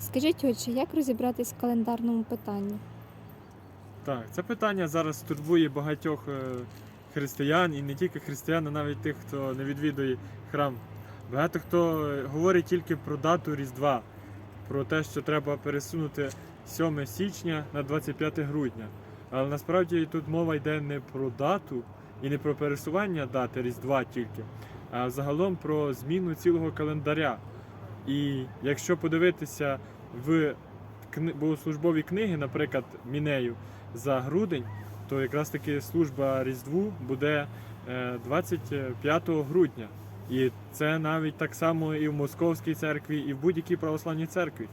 Скажіть, отже, як розібратись в календарному питанні? Так, це питання зараз турбує багатьох е, християн і не тільки християн, а навіть тих, хто не відвідує храм. Багато хто е, говорить тільки про дату Різдва, про те, що треба пересунути 7 січня на 25 грудня. Але насправді тут мова йде не про дату і не про пересування дати Різдва тільки, а загалом про зміну цілого календаря. І якщо подивитися в богослужбові книги, наприклад, Мінею, за грудень, то якраз таки служба Різдву буде е, 25 грудня. І це навіть так само і в Московській церкві, і в будь-якій православній церкві.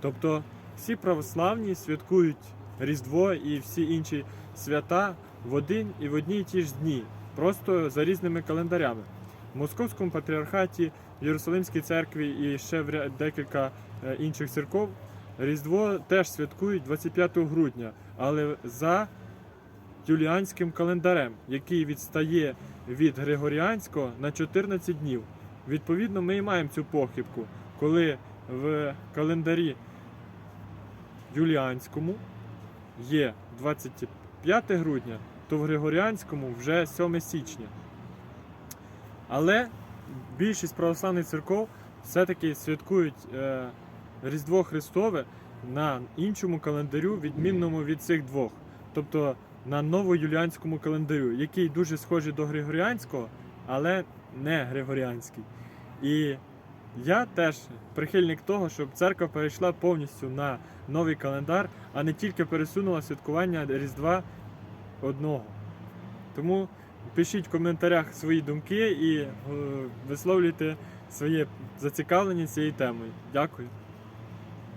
Тобто всі православні святкують Різдво і всі інші свята в один і в одні й ті ж дні, просто за різними календарями. В Московському патріархаті, Єрусалимській церкві і ще в декілька е, інших церков Різдво теж святкують 25 грудня, але за юліанським календарем, який відстає від Григоріанського на 14 днів. Відповідно, ми і маємо цю похибку, коли в календарі юліанському є 25 грудня, то в Григоріанському вже 7 січня. Але більшість православних церков все-таки святкують е, Різдво Христове на іншому календарю, відмінному від цих двох. Тобто на новоюліанському календарю, який дуже схожий до Григоріанського, але не Григоріанський. І я теж прихильник того, щоб церква перейшла повністю на новий календар, а не тільки пересунула святкування Різдва одного. Тому пишіть в коментарях свої думки і е, висловлюйте своє зацікавлення цією темою. Дякую.